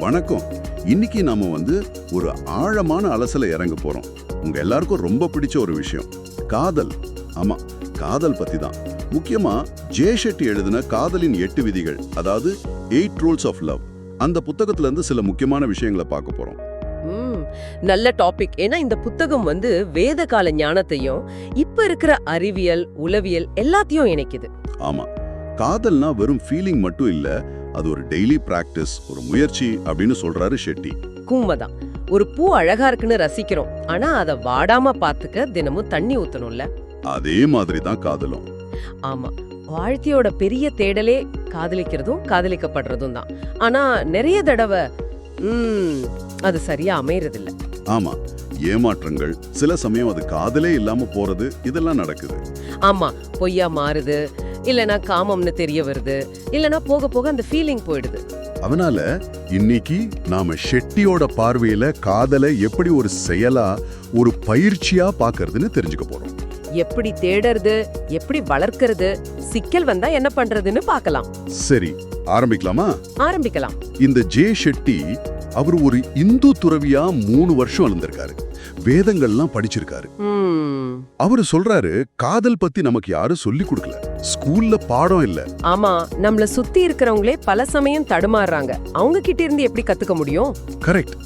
வணக்கம். இன்னைக்கு நாம வந்து ஒரு ஆழமான அலசல இறங்க போறோம். உங்க எல்லாருக்கும் ரொம்ப பிடிச்ச ஒரு விஷயம். காதல். ஆமா காதல் பத்தி தான் முக்கியமா ஜே ஷெட்டி எழுதின காதலின் எட்டு விதிகள் அதாவது எயிட் ரூல்ஸ் ஆஃப் லவ். அந்த புத்தகத்துல இருந்து சில முக்கியமான விஷயங்களை பார்க்க போறோம். ம் நல்ல டாபிக். ஏன்னா இந்த புத்தகம் வந்து வேத கால ஞானத்தையும் இப்ப இருக்கிற அறிவியல் உளவியல் எல்லாத்தையும் இணைக்குது. ஆமா காதல்னா வெறும் ஃபீலிங் மட்டும் இல்ல அது ஒரு டெய்லி பிராக்டிஸ் ஒரு முயற்சி அப்படின்னு சொல்றாரு ஷெட்டி. உண்மைதான் ஒரு பூ அழகா இருக்குன்னு ரசிக்கிறோம். ஆனா அத வாடாம பாத்துக்க தினமும் தண்ணி ஊத்தணும்ல. அதே மாதிரி தான் காதலும். ஆமா. வாழ்க்கையோட பெரிய தேடலே காதலிக்கிறதும் காதலிக்கப்படுறதும் தான் ஆனா நிறைய தடவை அது சரியா அமையறதில்ல. ஆமா. ஏமாற்றங்கள் சில சமயம் அது காதலே இல்லாம போறது இதெல்லாம் நடக்குது. ஆமா. பொய்யா மாறுது இல்லனா காமம்னு தெரிய வருது. இல்லனா போக போக அந்த ஃபீலிங் போயிடுது. அதனால இன்னைக்கு நாம ஷெட்டியோட பார்வையில காதலை எப்படி ஒரு செயலா ஒரு பயிற்சியா பாக்குறதுன்னு தெரிஞ்சுக்க போறோம். எப்படி தேடறது எப்படி வளர்க்கறது சிக்கல் வந்தா என்ன பண்றதுன்னு பார்க்கலாம். சரி ஆரம்பிக்கலாமா? ஆரம்பிக்கலாம். இந்த ஜே ஷெட்டி அவர் ஒரு இந்து துறவியா மூணு வருஷம் இருந்திருக்காரு வேதங்கள்லாம் படிச்சிருக்காரு. அவரு சொல்றாரு காதல் பத்தி நமக்கு யாரும் சொல்லி கொடுக்கல. ஸ்கூல்ல பாடம் இல்ல. ஆமா நம்மள சுத்தி இருக்கிறவங்களே பல சமயம் தடுமாறுறாங்க. அவங்க கிட்ட இருந்து எப்படி கத்துக்க முடியும்? கரெக்ட்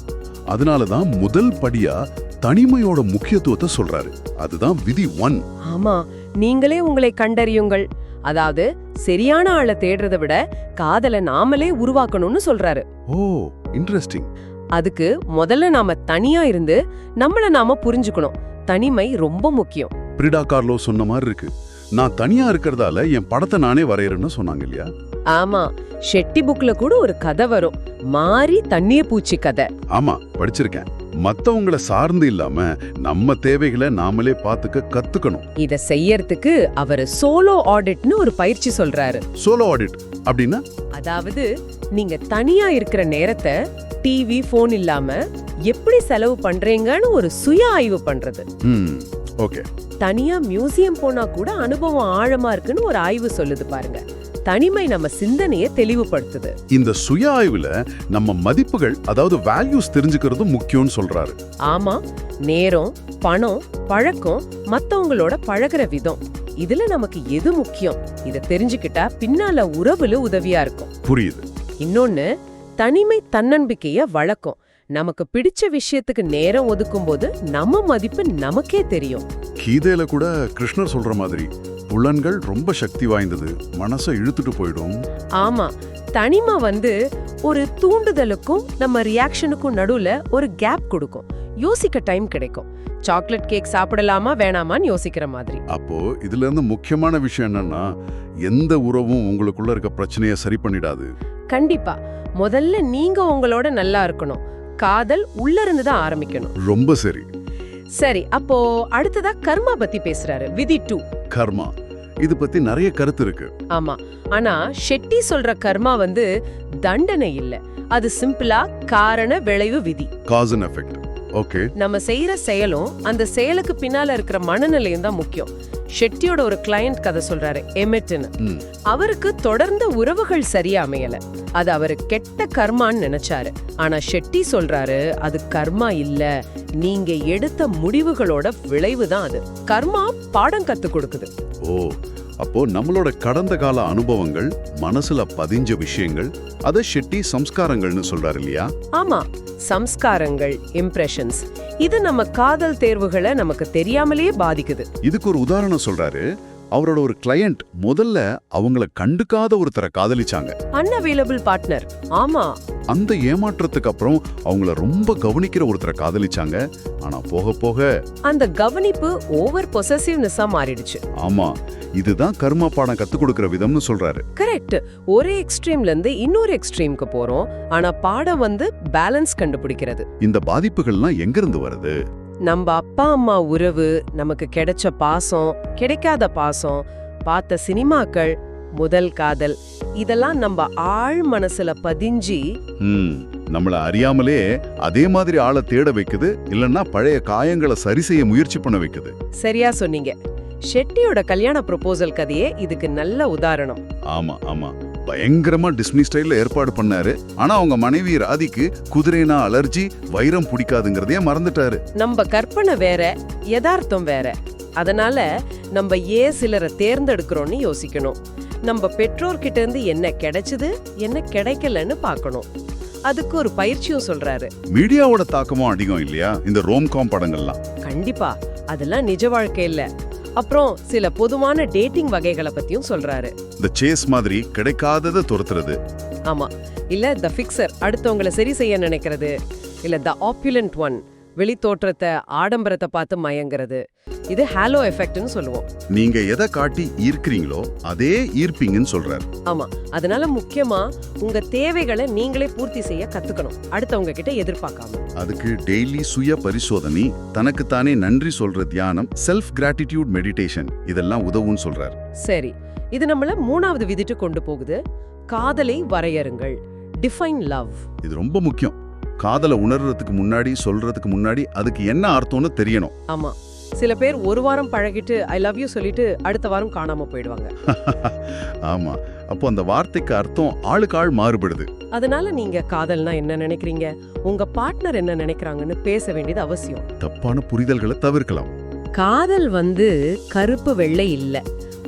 அதனாலதான் முதல் படியா தனிமையோட முக்கியத்துவத்தை சொல்றாரு. அதுதான் விதி ஒன். ஆமா நீங்களே உங்களை கண்டறியுங்கள். அதாவது சரியான ஆளை தேடுறதை விட காதலை நாமளே உருவாக்கணும்னு சொல்றாரு. ஓ இன்ட்ரெஸ்டிங் அதுக்கு முதல்ல நாம தனியா இருந்து நம்மள நாம புரிஞ்சுக்கணும். தனிமை ரொம்ப முக்கியம். பிரிடா கார்லோ சொன்ன மாதிரி இருக்கு. நான் தனியா இருக்கிறதால என் படத்தை நானே வரையறேன்னு சொன்னாங்க இல்லையா? ஆமா ஷெட்டி புக்ல கூட ஒரு கதை வரும். மாறி தண்ணிய பூச்சி கதை. ஆமா படிச்சிருக்கேன். மத்தவங்கள சார்ந்து இல்லாம நம்ம தேவைகளை நாமளே பாத்துக்க கத்துக்கணும். இத செய்யறதுக்கு அவர் சோலோ ஆடிட்னு ஒரு பயிற்சி சொல்றாரு. சோலோ ஆடிட் அப்படின்னா? அதாவது நீங்க தனியா இருக்கிற நேரத்தை டிவி போன் இல்லாம எப்படி செலவு பண்றீங்கன்னு ஒரு சுய ஆய்வு பண்றது. ம் ஓகே. தனியா மியூசியம் போனா கூட அனுபவம் ஆழமா இருக்குன்னு ஒரு ஆய்வு சொல்லுது பாருங்க. தனிமை நம்ம சிந்தனையை தெளிவுபடுத்துது. இந்த சுய ஆய்வுல நம்ம மதிப்புகள் அதாவது வேல்யூஸ் தெரிஞ்சுக்கிறதும் முக்கியம்னு சொல்றாரு. ஆமா நேரம் பணம் பழக்கம் மத்தவங்களோட பழகுற விதம். இதுல நமக்கு எது முக்கியம்? இத தெரிஞ்சுக்கிட்டா பின்னால உறவுல உதவியா இருக்கும். புரியுது. இன்னொன்னு தனிமை தன்னம்பிக்கைய வளர்க்கும். நமக்கு பிடிச்ச விஷயத்துக்கு நேரம் ஒதுக்கும்போது நம்ம மதிப்பு நமக்கே தெரியும். கீதையில கூட கிருஷ்ணர் சொல்ற மாதிரி புலன்கள் ரொம்ப சக்தி வாய்ந்தது. மனசை இழுத்துட்டு போயிடும். ஆமா. தனிமை வந்து ஒரு தூண்டுதலுக்கும் நம்ம ரியாக்ஷனுக்கும் நடுவுல ஒரு கேப் கொடுக்கும். யோசிக்க டைம் கிடைக்கும். சாக்லேட் கேக் சாப்பிடலாமா வேணாமான்னு யோசிக்கிற மாதிரி. அப்போ இதுல இருந்து முக்கியமான விஷயம் என்னன்னா எந்த உறவும் உங்களுக்குள்ள இருக்க பிரச்சனையை சரி பண்ணிடாது. கண்டிப்பா. முதல்ல நீங்க உங்களோட நல்லா இருக்கணும். காதல் உள்ள இருந்து தான் ஆரம்பிக்கணும். ரொம்ப சரி. சரி அப்போ அடுத்ததா கர்மா பத்தி பேசுறாரு விதி டூ கர்மா. இது பத்தி நிறைய கருத்து இருக்கு. ஆமா. ஆனா ஷெட்டி சொல்ற கர்மா வந்து தண்டனை இல்ல. அது சிம்பிளா காரண விளைவு விதி. காஸ் அண்ட் எஃபெக்ட் ஓகே நம்ம செய்யற செயலும் அந்த செயலுக்கு பின்னால இருக்கிற மனநிலையும் தான் முக்கியம். ஷெட்டியோட ஒரு கிளையண்ட் கதை சொல்றாரு எமெட்னு அவருக்கு தொடர்ந்த உறவுகள் சரியா அமையல. அது அவரு கெட்ட கர்மான்னு நினைச்சாரு. ஆனா ஷெட்டி சொல்றாரு அது கர்மா இல்ல. நீங்க எடுத்த முடிவுகளோட விளைவு தான் அது. கர்மா பாடம் கத்து கொடுக்குது. ஓ அப்போ நம்மளோட கடந்த கால அனுபவங்கள் மனசுல பதிஞ்ச விஷயங்கள் அதை ஷெட்டி சம்ஸ்காரங்கள்னு சொல்றாரு இல்லையா? ஆமா. சம்ஸ்காரங்கள் இம்ப்ரெஷன்ஸ் இது நம்ம காதல் தேர்வுகளை நமக்கு தெரியாமலேயே பாதிக்குது. இதுக்கு ஒரு உதாரணம் சொல்றாரு. அவரோட ஒரு கிளையண்ட் முதல்ல அவங்கள கண்டுக்காத ஒருத்தரை காதலிச்சாங்க. அன்அவைலபிள் பார்ட்னர் ஆமா அந்த ஏமாற்றத்துக்கு அப்புறம் அவங்கள ரொம்ப கவனிக்கிற ஒருத்தரை காதலிச்சாங்க. ஆனா போக போக அந்த கவனிப்பு ஓவர் பொசசிவ்னஸா மாறிடுச்சு. ஆமா இதுதான் கர்மா பாடம் கத்து கொடுக்கிற விதம்னு சொல்றாரு. கரெக்ட். ஒரே எக்ஸ்ட்ரீம்ல இருந்து இன்னொரு எக்ஸ்ட்ரீம்க்கு போறோம். ஆனா பாடம் வந்து பேலன்ஸ் கண்டுபிடிக்கிறது. இந்த பாதிப்புகள்லாம் எங்கிருந்து வருது? நம்ம அப்பா அம்மா உறவு நமக்கு கிடைச்ச பாசம் கிடைக்காத பாசம் பார்த்த சினிமாக்கள் முதல் காதல். இதெல்லாம் நம்ம ஆழ் மனசுல பதிஞ்சு நம்மள அறியாமலே அதே மாதிரி ஆளை தேட வைக்குது இல்லன்னா பழைய காயங்களை சரி செய்ய முயற்சி பண்ண வைக்குது. சரியா சொன்னீங்க. ஷெட்டியோட கல்யாண ப்ரொபோசல் கதையே இதுக்கு நல்ல உதாரணம். ஆமா ஆமா. பயங்கரமா டிஸ்னி ஸ்டைல்ல ஏற்பாடு பண்ணாரு. ஆனா அவங்க மனைவி ராதிக்கு குதிரைனா அலர்ஜி வைரம் பிடிக்காதுங்கிறதையே மறந்துட்டாரு. நம்ம கற்பனை வேற யதார்த்தம் வேற. அதனால நம்ம ஏன் சிலரை தேர்ந்தெடுக்கிறோம்னு யோசிக்கணும். நம்ம பெற்றோர்கிட்ட இருந்து என்ன கிடைச்சது என்ன கிடைக்கலன்னு பார்க்கணும். அதுக்கு ஒரு பயிற்சியும் சொல்றாரு. மீடியாவோட தாக்கமும் அதிகம் இல்லையா? இந்த ரோம்காம் படங்கள்லாம். கண்டிப்பா. அதெல்லாம் நிஜ வாழ்க்கை இல்ல. அப்புறம் சில பொதுவான டேட்டிங் வகைகளை பத்தியும் சொல்றாரு. இந்த சேஸ் மாதிரி கிடைக்காததை துரத்துறது. ஆமா. இல்ல த ஃபிக்சர் அடுத்தவங்கள சரி செய்ய நினைக்கிறது. இல்ல த ஆப்புலண்ட் ஒன். வெளித்தோற்றத்தை ஆடம்பரத்தை பார்த்து மயங்கிறது. இது ஹாலோ எஃபெக்ட்னு சொல்லுவோம். நீங்க எதை காட்டி ஈர்க்கிறீங்களோ அதே ஈர்ப்பீங்கன்னு சொல்றாரு. ஆமா. அதனால முக்கியமா உங்க தேவைகளை நீங்களே பூர்த்தி செய்ய கத்துக்கணும். அடுத்தவங்க கிட்ட எதிர்பார்க்காம. அதுக்கு டெய்லி சுய பரிசோதனை தனக்குத்தானே நன்றி சொல்ற தியானம் செல்ஃப் கிராட்டிடியூட் மெடிடேஷன் இதெல்லாம் உதவும்னு சொல்றாரு. சரி. இது நம்மள மூணாவது விதிட்டு கொண்டு போகுது. காதலை வரையறுங்கள். டிஃபைன் லவ் இது ரொம்ப முக்கியம். காதலை உணர்றதுக்கு முன்னாடி சொல்றதுக்கு முன்னாடி அதுக்கு என்ன அர்த்தம்னு தெரியணும். ஆமா. சில பேர் ஒரு வாரம் பழகிட்டு ஐ லவ் யூ சொல்லிட்டு அடுத்த வாரம் காணாம போயிடுவாங்க. ஆமா. அப்போ அந்த வார்த்தைக்கு அர்த்தம் ஆளுக்கு ஆள் மாறுபடுது. அதனால நீங்க காதல்னா என்ன நினைக்கிறீங்க? உங்க பார்ட்னர் என்ன நினைக்கிறாங்கன்னு பேச வேண்டியது அவசியம். தப்பான புரிதல்களை தவிர்க்கலாம். காதல் வந்து கருப்பு வெள்ளை இல்ல.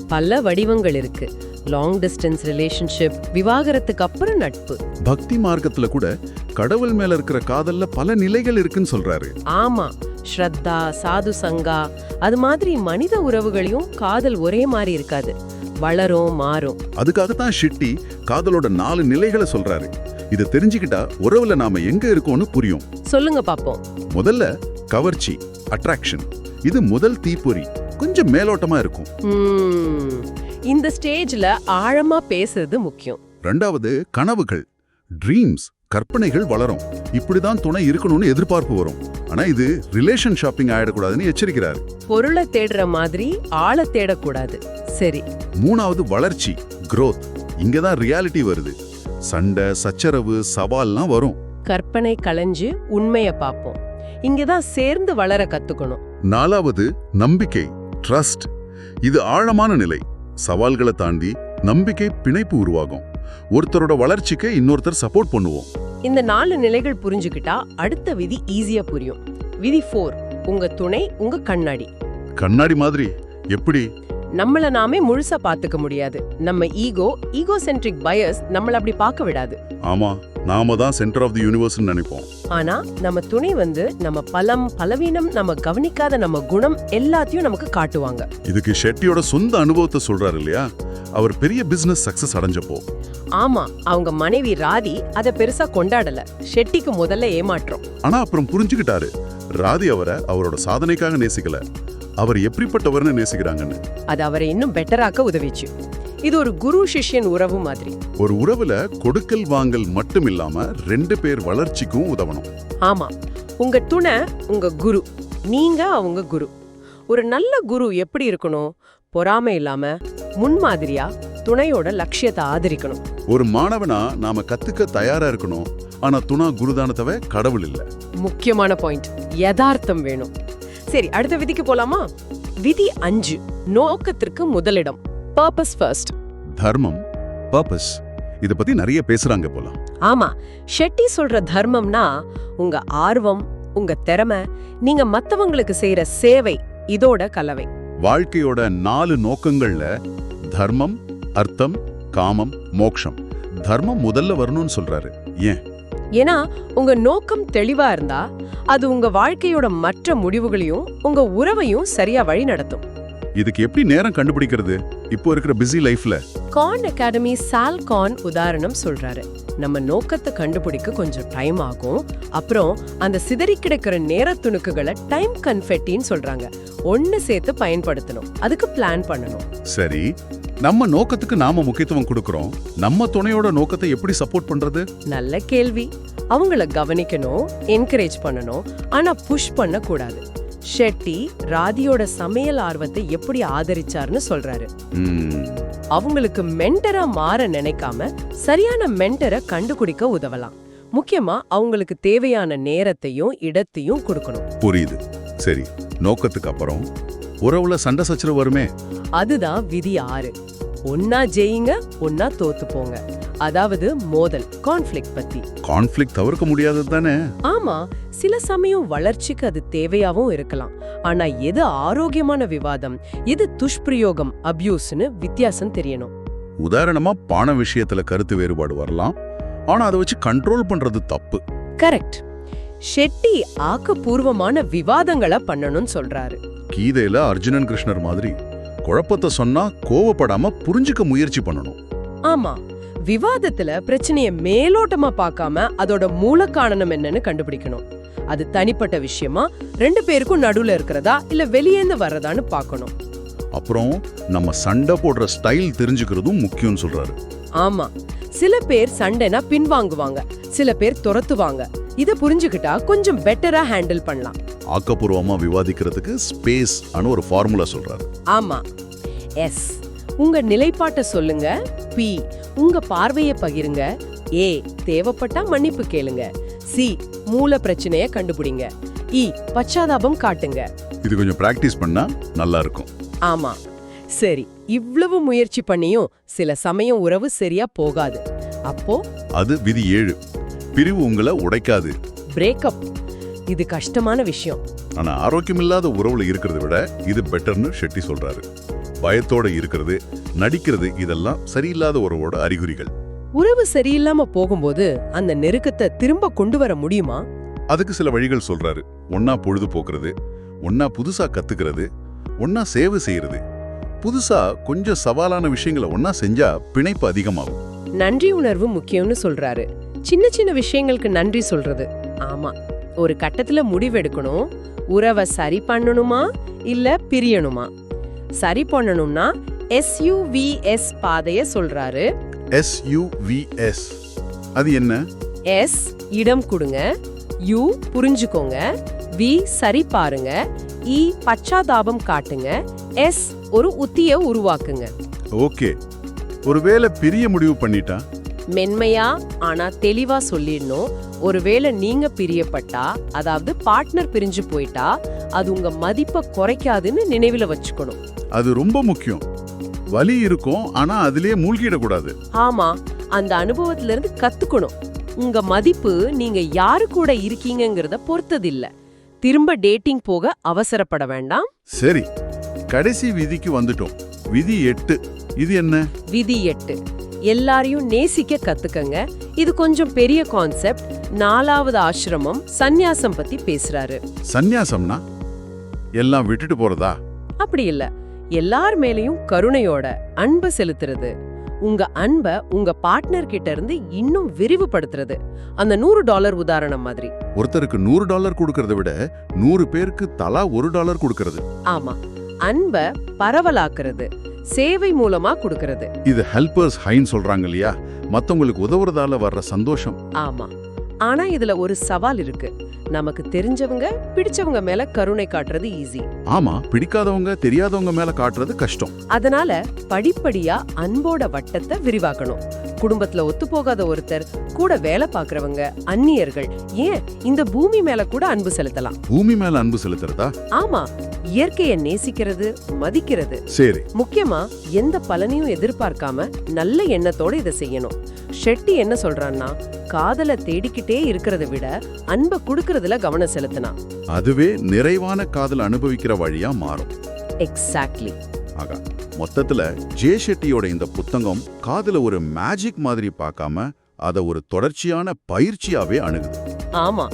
பல வடிவங்கள் இருக்கு. லாங் டிஸ்டன்ஸ் ரிலேஷன்ஷிப் விவாகரத்துக்கு அப்புறம் நட்பு. பக்தி மார்க்கத்துல கூட கடவுள் மேல இருக்கிற காதல்ல பல நிலைகள் இருக்குன்னு சொல்றாரு. ஆமா ஸ்ரத்தா சாது சங்கா அது மாதிரி மனித உறவுகளையும் காதல் ஒரே மாதிரி இருக்காது. வளரும் மாறும். அதுக்காகத்தான் ஷிட்டி காதலோட நாலு நிலைகளை சொல்றாரு. இதை தெரிஞ்சுக்கிட்டா உறவுல நாம எங்க இருக்கோம்னு புரியும். சொல்லுங்க பாப்போம். முதல்ல கவர்ச்சி அட்ராக்ஷன் இது முதல் தீப்பொறி கொஞ்சம் மேலோட்டமா இருக்கும். இந்த ஸ்டேஜ்ல ஆழமா பேசுறது முக்கியம். ரெண்டாவது கனவுகள் ட்ரீம்ஸ் கற்பனைகள் வளரும். இப்படிதான் துணை இருக்கணும்னு எதிர்பார்ப்பு வரும். ஆனா இது ரிலேஷன் ஷாப்பிங் ஆயிடக்கூடாதுன்னு எச்சரிக்கிறாரு. பொருளை தேடுற மாதிரி ஆளை தேடக்கூடாது. சரி. மூணாவது வளர்ச்சி growth. இங்கதான் ரியாலிட்டி வருது. சண்டை சச்சரவு சவால்லாம் வரும். கற்பனை களைஞ்சு உண்மைய பார்ப்போம். இங்கதான் சேர்ந்து வளர கத்துக்கணும். நாலாவது நம்பிக்கை ட்ரஸ்ட் இது ஆழமான நிலை. சவால்களை தாண்டி நம்பிக்கை பிணைப்பு உருவாகும். ஒருத்தரோட வளர்ச்சிக்கு இன்னொருத்தர் சப்போர்ட் பண்ணுவோம். இந்த நாலு நிலைகள் புரிஞ்சுக்கிட்டா அடுத்த விதி ஈஸியா புரியும். விதி ஃபோர் உங்க துணை உங்க கண்ணாடி. கண்ணாடி மாதிரி. எப்படி? நம்மள நாமே முழுசா பாத்துக்க முடியாது. நம்ம ஈகோ ஈகோசென்ட்ரிக் பயஸ் நம்மள அப்படி பார்க்க விடாது. ஆமா. நாம தான் சென்டர் ஆஃப் தி யூனிவர்ஸ்னு நினைப்போம். ஆனா நம்ம துணை வந்து நம்ம பலம் பலவீனம் நம்ம கவனிக்காத நம்ம குணம் எல்லாத்தையும் நமக்கு காட்டுவாங்க. இதுக்கு ஷெட்டியோட சொந்த அனுபவத்தை சொல்றாரு இல்லையா? அவர் பெரிய பிசினஸ் சக்சஸ் அடைஞ்சப்போ. ஆமா அவங்க மனைவி ராதி அத பெருசா கொண்டாடல. ஷெட்டிக்கு முதல்ல ஏமாற்றம். ஆனா அப்புறம் புரிஞ்சுக்கிட்டாரு. ராதி அவரை அவரோட சாதனைக்காக நேசிக்கல. அவர் எப்படிப்பட்டவர்னு நேசிக்கிறாங்கன்னு. அது அவரை இன்னும் பெட்டராக்க உதவிச்சு. இது ஒரு குரு சிஷ்யன் உறவு மாதிரி. ஒரு உறவுல கொடுக்கல் வாங்கல் மட்டும் இல்லாம ரெண்டு பேர் வளர்ச்சிக்கும் உதவணும். ஆமா. உங்க துணை உங்க குரு. நீங்க அவங்க குரு. ஒரு நல்ல குரு எப்படி இருக்கணும்? பொறாமை இல்லாம முன்மாதிரியா துணையோட லட்சியத்தை ஆதரிக்கணும். ஒரு மாணவனா நாம கத்துக்க தயாரா இருக்கணும். ஆனா துணா குருதானத்தவ கடவுள் இல்ல. முக்கியமான பாயிண்ட் யதார்த்தம் வேணும். சரி அடுத்த விதிக்கு போலாமா? விதி அஞ்சு. நோக்கத்திற்கு முதலிடம். பர்பஸ் ஃபர்ஸ்ட் தர்மம் பர்பஸ் இத பத்தி நிறைய பேசுறாங்க போல. ஆமா ஷெட்டி சொல்ற தர்மம்னா உங்க ஆர்வம் உங்க திறமை நீங்க மத்தவங்களுக்கு செய்யற சேவை இதோட கலவை. வாழ்க்கையோட நாலு நோக்கங்கள்ல தர்மம் அர்த்தம் காமம் மோக்ஷம். தர்மம் முதல்ல வரணும்னு சொல்றாரு. ஏன்? ஏன்னா உங்க நோக்கம் தெளிவா இருந்தா அது உங்க வாழ்க்கையோட மற்ற முடிவுகளையும் உங்க உறவையும் சரியா வழி நடத்தும் இதுக்கு எப்படி நேரம் கண்டுபிடிக்கிறது? இப்போ இருக்கிற பிஸி லைஃப்ல கான் அகாடமி சால் கான் உதாரணம் சொல்றாரு. நம்ம நோக்கத்தை கண்டுபிடிக்க கொஞ்சம் டைம் ஆகும். அப்புறம் அந்த சிதறி கிடக்கிற நேர துணுக்குகளை டைம் கன்ஃபெட்டின்னு சொல்றாங்க. ஒன்னு சேர்த்து பயன்படுத்தணும். அதுக்கு பிளான் பண்ணணும். சரி. நம்ம நோக்கத்துக்கு நாம முக்கியத்துவம் கொடுக்கறோம். நம்ம துணையோட நோக்கத்தை எப்படி சப்போர்ட் பண்றது? நல்ல கேள்வி. அவங்கள கவனிக்கணும் என்கரேஜ் பண்ணணும். ஆனா புஷ் பண்ண கூடாது ஷெட்டி ராதியோட சமையல் ஆர்வத்தை எப்படி ஆதரிச்சாருன்னு சொல்றாரு. அவங்களுக்கு மென்டரா மாற நினைக்காம சரியான மென்டரை கண்டுபிடிக்க உதவலாம். முக்கியமா அவங்களுக்கு தேவையான நேரத்தையும் இடத்தையும் கொடுக்கணும். புரியுது. சரி நோக்கத்துக்கு அப்புறம் உறவுல சண்டை சச்சரவு வருமே? அதுதான் விதி ஆறு. ஒன்னா ஜெயிங்க ஒன்னா தோத்து போங்க அதாவது மோதல் கான்ஃப்ளிக்ட் பத்தி. கான்ஃப்ளிக்ட் தவிர்க்க முடியாதது தானே? ஆமா சில சமயம் வளர்ச்சிக்கு அது தேவையாவும் இருக்கலாம். ஆனா எது ஆரோக்கியமான விவாதம் எது துஷ்பிரயோகம் அபியூஸ்னு வித்தியாசம் தெரியணும். உதாரணமா பண விஷயத்துல கருத்து வேறுபாடு வரலாம். ஆனா அதை வச்சு கண்ட்ரோல் பண்றது தப்பு. கரெக்ட் ஷெட்டி ஆக்கப்பூர்வமான விவாதங்களை பண்ணணும்னு சொல்றாரு. கீதையில அர்ஜுனன் கிருஷ்ணர் மாதிரி குழப்பத்தை சொன்னா கோவப்படாம புரிஞ்சுக்க முயற்சி பண்ணணும். ஆமா. விவாதத்துல பிரச்சனைய மேலோட்டமா பார்க்காம அதோட மூல காரணம் என்னன்னு கண்டுபிடிக்கணும். அது தனிப்பட்ட விஷயமா? ரெண்டு பேருக்கும் நடுவுல இருக்கிறதா? இல்ல வெளியேந்து வர்றதான்னு பார்க்கணும். அப்புறம் நம்ம சண்டை போடுற ஸ்டைல் தெரிஞ்சுக்கிறதும் முக்கியம்னு சொல்றாரு. ஆமா. சில பேர் சண்டைனா பின்வாங்குவாங்க. சில பேர் துரத்துவாங்க. இத புரிஞ்சுக்கிட்டா கொஞ்சம் பெட்டரா ஹேண்டில் பண்ணலாம். ஆக்கப்பூர்வமா விவாதிக்கிறதுக்கு ஸ்பேஸ் அனு ஒரு ஃபார்முலா சொல்றாரு. ஆமா. எஸ். உங்க நிலைப்பாட்டை சொல்லுங்க. பி உங்க பார்வையை பகிருங்க. ஏ தேவைப்பட்டா மன்னிப்பு கேளுங்க. சி மூல பிரச்சனைய கண்டுபிடிங்க. இ பச்சாதாபம் காட்டுங்க. இது கொஞ்சம் பிராக்டிஸ் பண்ணா நல்லா இருக்கும். ஆமா. சரி இவ்வளவு முயற்சி பண்ணியும் சில சமயம் உறவு சரியா போகாது. அப்போ? அது விதி ஏழு. பிரிவு உங்களை உடைக்காது. பிரேக்கப் இது கஷ்டமான விஷயம். ஆனா ஆரோக்கியமில்லாத உறவுல இருக்கிறத விட இது பெட்டர்னு ஷெட்டி சொல்றாரு. பயத்தோட இருக்கிறது நடிக்கிறது இதெல்லாம் சரியில்லாத உறவோட அறிகுறிகள். உறவு சரியில்லாம போகும்போது அந்த நெருக்கத்தை திரும்ப கொண்டு வர முடியுமா? அதுக்கு சில வழிகள் சொல்றாரு. ஒன்னா பொழுது போக்குறது ஒன்னா புதுசா கத்துக்கிறது ஒன்னா சேவை செய்யறது. புதுசா கொஞ்சம் சவாலான விஷயங்களை ஒன்னா செஞ்சா பிணைப்பு அதிகமாகும். நன்றி உணர்வு முக்கியம்னு சொல்றாரு. சின்ன சின்ன விஷயங்களுக்கு நன்றி சொல்றது. ஆமா ஒரு கட்டத்துல முடிவெடுக்கணும். உறவை சரி பண்ணணுமா? இல்ல பிரியணுமா? சரி பண்ணணும்னா எஸ்யூவிஎஸ் பாதைய சொல்றாரு. எஸ்யூவிஎஸ் அது என்ன? எஸ் இடம் கொடுங்க. யூ புரிஞ்சுக்கோங்க. வி சரி பாருங்க. இ பச்சாதாபம் காட்டுங்க. எஸ் ஒரு உத்திய உருவாக்குங்க. ஓகே. ஒருவேளை பிரிய முடிவு பண்ணிட்டா? மென்மையா ஆனா தெளிவா சொல்லிடணும். ஒருவேளை நீங்க பிரியப்பட்டா அதாவது பார்ட்னர் பிரிஞ்சு போயிட்டா அது உங்க மதிப்பை குறைக்காதுன்னு நினைவுல வச்சுக்கணும். அது ரொம்ப முக்கியம். வலி இருக்கும் ஆனா அதிலே மூழ்கிடக்கூடாது. ஆமா அந்த அனுபவத்துல இருந்து கத்துக்கணும். உங்க மதிப்பு நீங்க யாரு கூட இருக்கீங்கங்கறத பொறுத்தது இல்ல திரும்ப டேட்டிங் போக அவசரப்பட வேண்டாம். சரி கடைசி விதிக்கு வந்துட்டோம். விதி எட்டு. இது என்ன? விதி எட்டு. எல்லாரையும் நேசிக்க கத்துக்கங்க. இது கொஞ்சம் பெரிய கான்செப்ட் நாலாவது ஆசிரமம் சந்நியாசம் பத்தி பேசுறாரு. சந்நியாசம்னா? எல்லாம் விட்டுட்டு போறதா? அப்படி இல்ல. எல்லார் மேலயும் கருணையோட அன்பை செலுத்துறது. உங்க அன்ப உங்க பார்ட்னர் கிட்ட இருந்து இன்னும் விரிவுபடுத்துறது. அந்த நூறு டாலர் உதாரணம் மாதிரி. ஒருத்தருக்கு நூறு டாலர் கொடுக்கறத விட நூறு பேருக்கு தலா ஒரு டாலர் கொடுக்கறது. ஆமா. அன்ப பரவலாக்குறது. சேவை மூலமா கொடுக்கறது. இது ஹெல்பர்ஸ் ஹைன்னு சொல்றாங்க இல்லையா? மத்தவங்களுக்கு உதவுறதால வர்ற சந்தோஷம். ஆமா. ஆனா இதுல ஒரு சவால் இருக்கு. நமக்கு தெரிஞ்சவங்க பிடிச்சவங்க மேல கருணை காட்டுறது ஈஸி ஆமா பிடிக்காதவங்க தெரியாதவங்க மேல காட்டுறது கஷ்டம். அதனால படிப்படியா அன்போட வட்டத்தை விரிவாக்கணும். குடும்பத்துல ஒத்துப்போகாத ஒருத்தர் கூட வேலை பாக்குறவங்க அந்நியர்கள் ஏன் இந்த பூமி மேல கூட அன்பு செலுத்தலாம்? பூமி மேல அன்பு செலுத்துறதா? ஆமா இயற்கையை நேசிக்கிறது மதிக்கிறது. சரி. முக்கியமா எந்த பலனையும் எதிர்பார்க்காம நல்ல எண்ணத்தோட இதை செய்யணும். ஷெட்டி என்ன சொல்றான்னா காதலை தேடிக்கிட்டே இருக்கிறத விட அன்பை கொடுக்கறதுல கவனம் செலுத்தினா. அதுவே நிறைவான காதல் அனுபவிக்கிற வழியா மாறும். எக்ஸாக்ட்லி ஆகா. மொத்தத்துல ஜே ஷெட்டியோட இந்த புத்தகம் காதல ஒரு மேஜிக் மாதிரி பார்க்காம அத ஒரு தொடர்ச்சியான பயிற்சியாவே அணுகுது. ஆமா.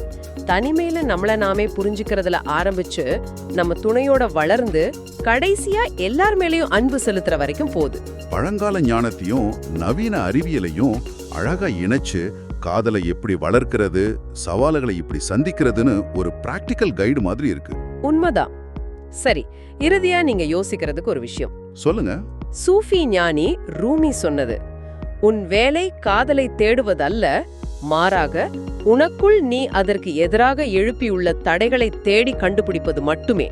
தனிமையில நம்மள நாமே புரிஞ்சுக்கிறதுல ஆரம்பிச்சு நம்ம துணையோட வளர்ந்து கடைசியா எல்லார் மேலயும் அன்பு செலுத்துற வரைக்கும் போகுது. பழங்கால ஞானத்தையும் நவீன அறிவியலையும் அழகா இணைச்சு காதலை எப்படி வளர்க்கிறது சவால்களை இப்படி சந்திக்கிறதுன்னு ஒரு பிராக்டிக்கல் கைடு மாதிரி இருக்கு. உண்மைதான். சரி இறுதியா நீங்க யோசிக்கிறதுக்கு ஒரு விஷயம். சொல்லுங்க. சூஃபி ஞானி ரூமி சொன்னது உன் வேலை காதலை தேடுவதல்ல மாறாக உனக்குள் நீ அதற்கு எதிராக எழுப்பியுள்ள தடைகளை தேடி கண்டுபிடிப்பது மட்டுமே.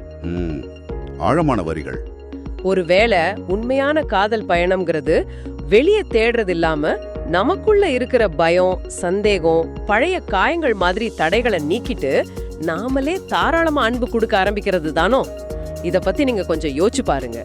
ஆழமான வரிகள். ஒருவேளை உண்மையான காதல் பயணம்ங்கிறது வெளியே தேடுறது இல்லாம நமக்குள்ள இருக்கிற பயம் சந்தேகம் பழைய காயங்கள் மாதிரி தடைகளை நீக்கிட்டு நாமளே தாராளமா அன்பு கொடுக்க ஆரம்பிக்கிறது தானோ? இத பத்தி நீங்க கொஞ்சம் யோசிச்சு பாருங்க.